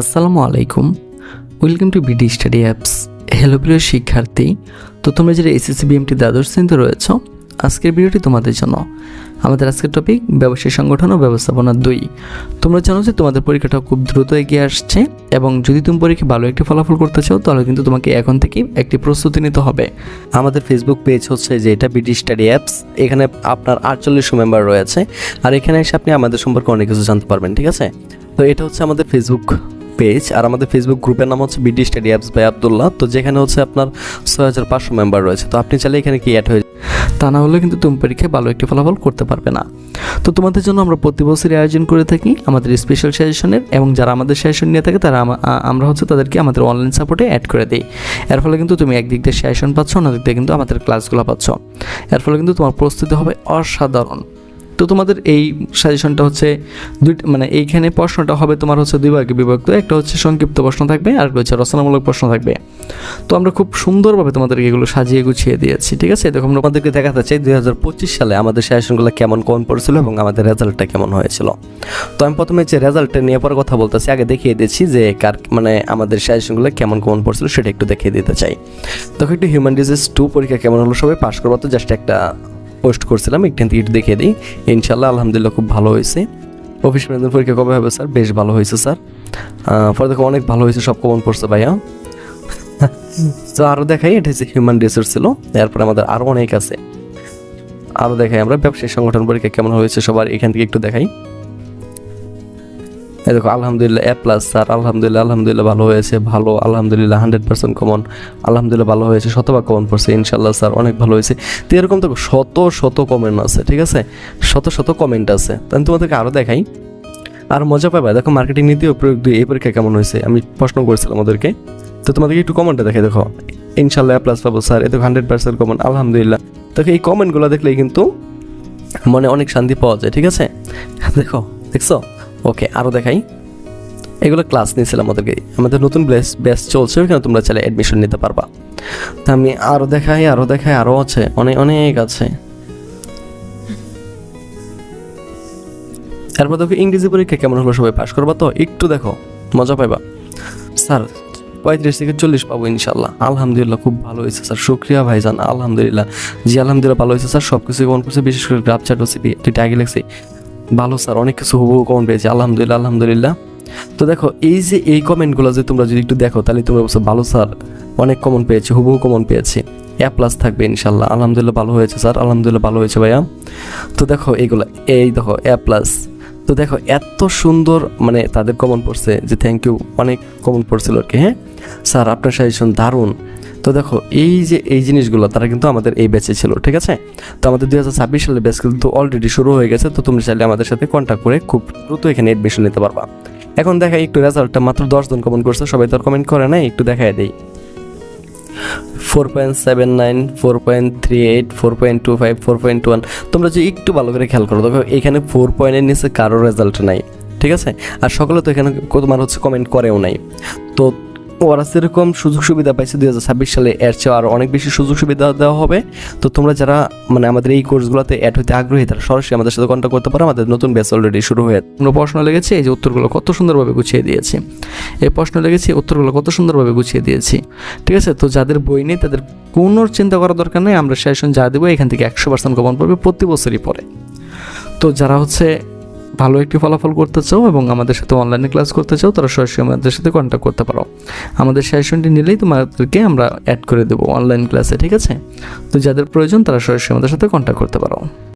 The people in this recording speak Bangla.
আসসালামু আলাইকুম। Welcome to BD study apps hello প্রিয় শিক্ষার্থী, তো তোমরা যারা এসএসসি বিএমটি দ্বাদশ শ্রেণীতে রয়েছ, আজকের ভিডিওটি তোমাদের জন্য। আমাদের আজকের টপিক ব্যবসায়ী সংগঠন ও ব্যবস্থাপনা দুই। তোমরা জানো যে তোমাদের পরীক্ষাটা খুব দ্রুত এগিয়ে আসছে এবং যদি তুমি পরীক্ষা ভালো একটি ফলাফল করতে চাও, তাহলে কিন্তু তোমাকে এখন থেকেই একটি প্রস্তুতি নিতে হবে। আমাদের ফেসবুক পেজ হচ্ছে যে এটা বিডি স্টাডি অ্যাপস এখানে আপনার আটচল্লিশশো মেম্বার রয়েছে। আর এখানে এসে আপনি আমাদের সম্পর্কে অনেক কিছু জানতে পারবেন, ঠিক আছে? তো এটা হচ্ছে আমাদের ফেসবুক পেজ আর আমাদের ফেসবুক গ্রুপের নাম হচ্ছে BD study apps by Abdullah তো যেখানে হচ্ছে আপনার ছয় হাজার পাঁচশো মেম্বার রয়েছে। তো আপনি চাইলে এখানে কি অ্যাড হয়ে তা না হলে কিন্তু তুমি পরীক্ষায় ভালো একটি ফলাফল করতে পারবে না। তো তোমাদের জন্য আমরা প্রতি বছরই আয়োজন করে থাকি আমাদের স্পেশাল সাজেশনের এবং যারা আমাদের সাজেশন নিয়ে থাকে তারা আমরা হচ্ছে তাদেরকে আমাদের অনলাইন সাপোর্টে অ্যাড করে দিই। এর ফলে কিন্তু তুমি একদিক দিয়ে সাজেশন পাচ্ছ, অন্যদিক দিয়ে কিন্তু আমাদের ক্লাসগুলো পাচ্ছ। এর ফলে কিন্তু তোমার প্রস্তুতি হবে অসাধারণ। তো তোমাদের এই সাজেশনটা হচ্ছে দুই মানে এইখানে প্রশ্নটা হবে তোমার হচ্ছে দুই ভাগে বিভক্ত। একটা হচ্ছে সংক্ষিপ্ত প্রশ্ন থাকবে, আর হচ্ছে রচনামূলক প্রশ্ন থাকবে। তো আমরা খুব সুন্দরভাবে তোমাদেরকে এগুলো সাজিয়ে গুছিয়ে দিয়েছি, ঠিক আছে? দেখো, আমরা আমাদেরকে দেখাতে চাই দুই হাজার পঁচিশ সালে আমাদের সাজেশনগুলো কেমন কোন পড়েছিল এবং আমাদের রেজাল্টটা কেমন হয়েছিল। তো আমি প্রথমে যে রেজাল্টটা নিয়ে পর কথা বলতেছি, আগে দেখিয়ে দিচ্ছি যে কার মানে আমাদের সাজেশনগুলো কেমন কেমন পড়ছিল সেটা একটু দেখিয়ে দিতে চাই। তখন একটু হিউম্যান ডিজিজ টু পরীক্ষা কেমন হলো সবাই? পাশ করব তো জাস্ট একটা পোস্ট করছিলাম, একটু ইট দেখে দিই। ইনশাল্লাহ আলহামদুলিল্লাহ খুব ভালো হয়েছে। অফিস ম্যানেজমেন্ট পরীক্ষা কবে হবে স্যার বেশ ভালো হয়েছে স্যার পরে দেখো অনেক ভালো হয়েছে, সব কমন পড়ছে ভাইয়া। তো আরও দেখাই, এটা হচ্ছে হিউম্যান রিসোর্স ছিল। এরপরে আমাদের আরও অনেক আছে। আরও দেখাই আমরা, ব্যবসায়ী সংগঠন পরীক্ষা কেমন হয়েছে, সবার এখান থেকে একটু দেখাই। এই দেখো, আলহামদুলিল্লাহ এ প্লাস স্যার আলহামদুলিল্লাহ আলহামদুলিল্লাহ ভালো হয়েছে, ভালো। আলহামদুলিল্লাহ হান্ড্রেড পার্সেন্ট কমন আলহামদুলিল্লাহ ভালো হয়েছে, শতভাগ কমন পড়ছে ইনশাল্লাহ স্যার অনেক ভালো হয়েছে। তো এরকম তো শত শত কমেন্ট আছে, ঠিক আছে? শত শত কমেন্ট আছে। তাহলে তোমাদেরকে আরও দেখাই। আর মজা পাবে, দেখো মার্কেটিং নীতি ও প্রয়োগ দুই, এই পরীক্ষা কেমন হয়েছে? আমি প্রশ্ন করেছিলাম ওদেরকে। তো তোমাদেরকে একটু কমেন্টটা দেখে। দেখো ইনশাল্লাহ প্লাস পাবো স্যার এতে হান্ড্রেড পার্সেন্ট কমন আলহামদুলিল্লাহ। দেখো, এই কমেন্টগুলো দেখলেই কিন্তু মনে অনেক শান্তি পাওয়া যায়, ঠিক আছে? দেখো, দেখছ? ওকে আরও দেখাই। এগুলো ক্লাস নিয়েছিলাম আমাদেরকে আমাদের নতুন ব্যাচ ব্যাচ চলছে ওইখানে তোমরা চাইলে অ্যাডমিশন নিতে পারবা। তা আমি আরও দেখাই আরও দেখাই আরও আছে, অনেক অনেক আছে। এরপর দেখো, ইংরেজি পরীক্ষা কেমন হলো সবাই পাশ করবা তো? একটু দেখো, মজা পাইবা। স্যার, পঁয়ত্রিশ থেকে চল্লিশ পাবো ইনশাল্লাহ আলহামদুলিল্লাহ, খুব ভালো হয়েছে স্যার। শুক্রিয়া ভাইজান, আলহামদুলিল্লাহ। জি, আলহামদুলিল্লাহ ভালো হয়েছে স্যার। সব কিছু কমন করছে? বিশেষ করে গ্রাফ চার্ট ওসিপি দুইটা আগে লেগছি ভালো স্যার, অনেক কিছু হুবহু কমেন্ট পেয়েছি, আলহামদুলিল্লাহ আলহামদুলিল্লাহ। তো দেখো, এই যে এই কমেন্টগুলো যে তোমরা যদি একটু দেখো, তাহলে তোমরা বলছো ভালো স্যার, অনেক কমন পেয়েছে, হুবহু কমন পেয়েছি। এ প্লাস থাকবে ইনশাল্লাহ, আলহামদুলিল্লাহ ভালো হয়েছে স্যার, আলহামদুলিল্লাহ ভালো হয়েছে ভাইয়া। তো দেখো, এইগুলো, এই দেখো এ প্লাস তো দেখো, এত সুন্দর মানে তাদের কমন পড়ছে যে থ্যাংক ইউ অনেক কমন পড়ছিল আর কি হ্যাঁ? স্যার আপনার সাজেশন দারুণ। তো দেখো, এই যে, এই জিনিসগুলো, তারা কিন্তু আমাদের এই ব্যাচে ছিল, ঠিক আছে? তো আমাদের দুই হাজার ছাব্বিশ সালের ব্যাচ কিন্তু অলরেডি শুরু হয়ে গেছে, তো তুমি চাইলে আমাদের সাথে কন্ট্যাক্ট করে খুব দ্রুত এখানে এডমিশন নিতে পারবা। এখন দেখাই একটু রেজাল্টটা মাত্র দশজন কমেন্ট করছে, সবাই তো কমেন্ট করে না একটু দেখাই দেই। Four point seven nine four point three eight four point two five four point তোমরা যে একটু ভালো করে খেয়াল করো, দেখো এখানে ফোর পয়েন্টের নিচে কারও রেজাল্ট নাই, ঠিক আছে? আর সকলে তো এখানে তোমার হচ্ছে কমেন্ট করেও নাই। তো ওরা সেরকম সুযোগ সুবিধা পাইছে দুই হাজার ছাব্বিশ সালে। এর চেয়ে আরও অনেক বেশি সুযোগ সুবিধা দেওয়া হবে। তো তোমরা যারা মানে আমাদের এই কোর্সগুলোতে অ্যাড হতে আগ্রহী, তারা সরাসরি আমাদের সাথে কন্ট্যাক্ট করতে পারো। আমাদের নতুন ব্যাচ অলরেডি শুরু হয়ে কোনো প্রশ্ন লেগেছে? এই যে উত্তরগুলো কত সুন্দরভাবে গুছিয়ে দিয়েছি। এই প্রশ্ন লেগেছে উত্তরগুলো কত সুন্দরভাবে গুছিয়ে দিয়েছি। ঠিক আছে? তো যাদের বই নেই, তাদের কোনো চিন্তা করার দরকার নেই। আমরা সেশন যা দেবো, এখান থেকে একশো পার্সেন্ট কমন পড়বে প্রতি বছরই পরে তো যারা হচ্ছে ভালো একটি ফলাফল করতে চাও এবং আমাদের সাথে অনলাইনে ক্লাস করতে চাও, তারা সরাসরি আমাদের সাথে কন্ট্যাক্ট করতে পারো। আমাদের সেশনটি নিলেই তোমাদেরকে আমরা অ্যাড করে দেবো অনলাইন ক্লাসে ঠিক আছে? তো যাদের প্রয়োজন, তারা সরাসরি আমাদের সাথে কন্ট্যাক্ট করতে পারো।